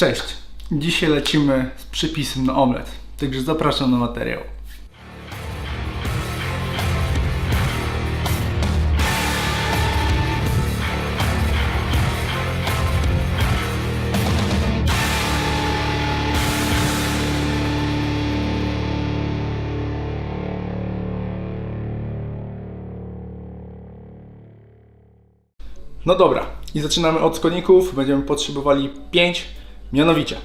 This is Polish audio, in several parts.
Cześć! Dzisiaj lecimy z przepisem na omlet, także zapraszam na materiał. No dobra, i zaczynamy od składników. Będziemy potrzebowali 5, mianowicie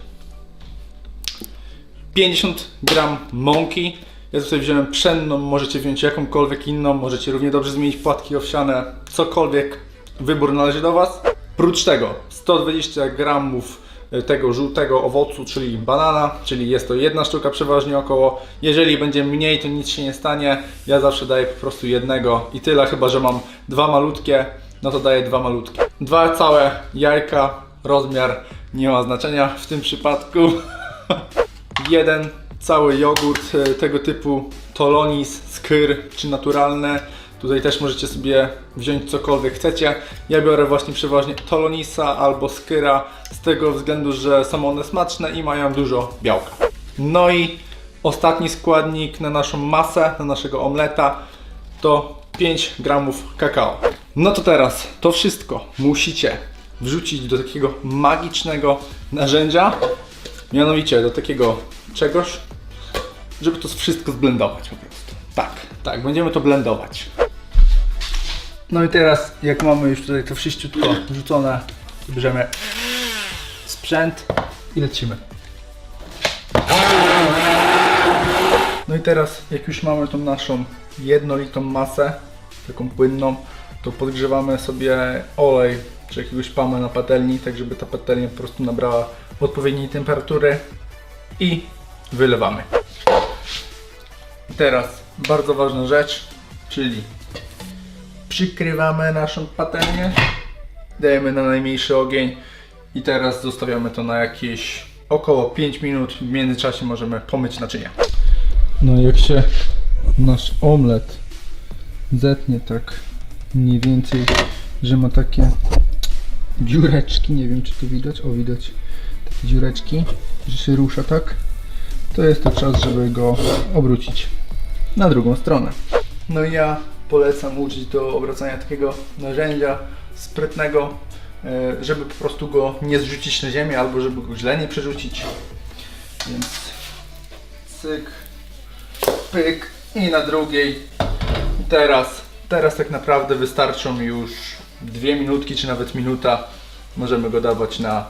50 gram mąki. Ja tutaj wziąłem pszenną, możecie wziąć jakąkolwiek inną, możecie równie dobrze zmienić płatki owsiane, cokolwiek, wybór należy do Was. Prócz tego 120 gramów e, tego żółtego owocu, czyli banana, czyli jest to jedna sztuka przeważnie około. Jeżeli będzie mniej, to nic się nie stanie. Ja zawsze daję po prostu jednego i tyle, chyba że mam dwa malutkie, no to daję dwa malutkie. Dwa całe jajka, rozmiar nie ma znaczenia w tym przypadku. jeden cały jogurt e, tego typu Tolonis, Skyr czy naturalne. Tutaj też możecie sobie wziąć cokolwiek chcecie. Ja biorę właśnie przeważnie Tolonisa albo Skyra z tego względu, że są one smaczne i mają dużo białka. No i ostatni składnik na naszą masę, na naszego omleta to 5 gramów kakao. No to teraz to wszystko musicie wrzucić do takiego magicznego narzędzia, mianowicie do takiego czegoś, żeby to wszystko zblendować po prostu. Tak, tak, będziemy to blendować. No i teraz, jak mamy już tutaj to wszyściutko wrzucone, bierzemy sprzęt i lecimy. No i teraz, jak już mamy tą naszą jednolitą masę, taką płynną, to podgrzewamy sobie olej czy jakiegoś pama na patelni, tak żeby ta patelnia po prostu nabrała odpowiedniej temperatury i wylewamy. I teraz bardzo ważna rzecz, czyli przykrywamy naszą patelnię, dajemy na najmniejszy ogień i teraz zostawiamy to na jakieś około 5 minut. W międzyczasie możemy pomyć naczynia. No jak się nasz omlet zetnie tak mniej więcej, że ma takie dziureczki, nie wiem czy tu widać, o widać takie dziureczki, że się rusza tak, to jest to czas, żeby go obrócić na drugą stronę. No i ja polecam użyć do obracania takiego narzędzia sprytnego, e, żeby po prostu go nie zrzucić na ziemię albo żeby go źle nie przerzucić. Więc cyk, pyk i na drugiej. Teraz, teraz tak naprawdę wystarczą już dwie minutki czy nawet minuta. Możemy go dawać na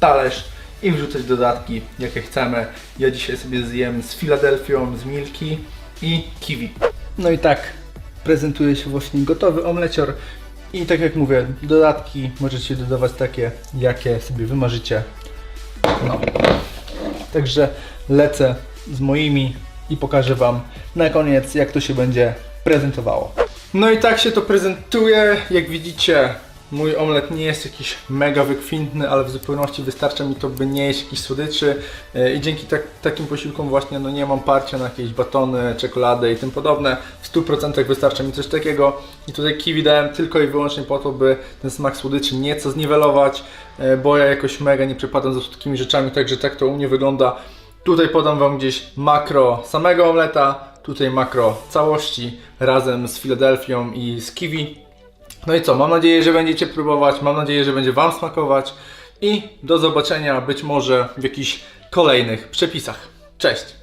talerz i wrzucać dodatki jakie chcemy. Ja dzisiaj sobie zjem z Filadelfią, z Milki i kiwi. No i tak prezentuje się właśnie gotowy omlecior. I tak jak mówię, dodatki możecie dodawać takie, jakie sobie wymarzycie. No. Także lecę z moimi i pokażę Wam na koniec, jak to się będzie prezentowało. No i tak się to prezentuje. Jak widzicie, mój omlet nie jest jakiś mega wykwintny, ale w zupełności wystarcza mi to, by nie jeść słodyczy. E, I dzięki tak, takim posiłkom właśnie no nie mam parcia na jakieś batony, czekoladę i tym podobne. W 100% wystarcza mi coś takiego. I tutaj kiwi dałem tylko i wyłącznie po to, by ten smak słodyczy nieco zniwelować, e, bo ja jakoś mega nie przepadam za słodkimi rzeczami, także tak to u mnie wygląda. Tutaj podam Wam gdzieś makro samego omleta, tutaj makro całości razem z Filadelfią i z kiwi. No i co, mam nadzieję, że będziecie próbować, mam nadzieję, że będzie Wam smakować i do zobaczenia być może w jakichś kolejnych przepisach. Cześć!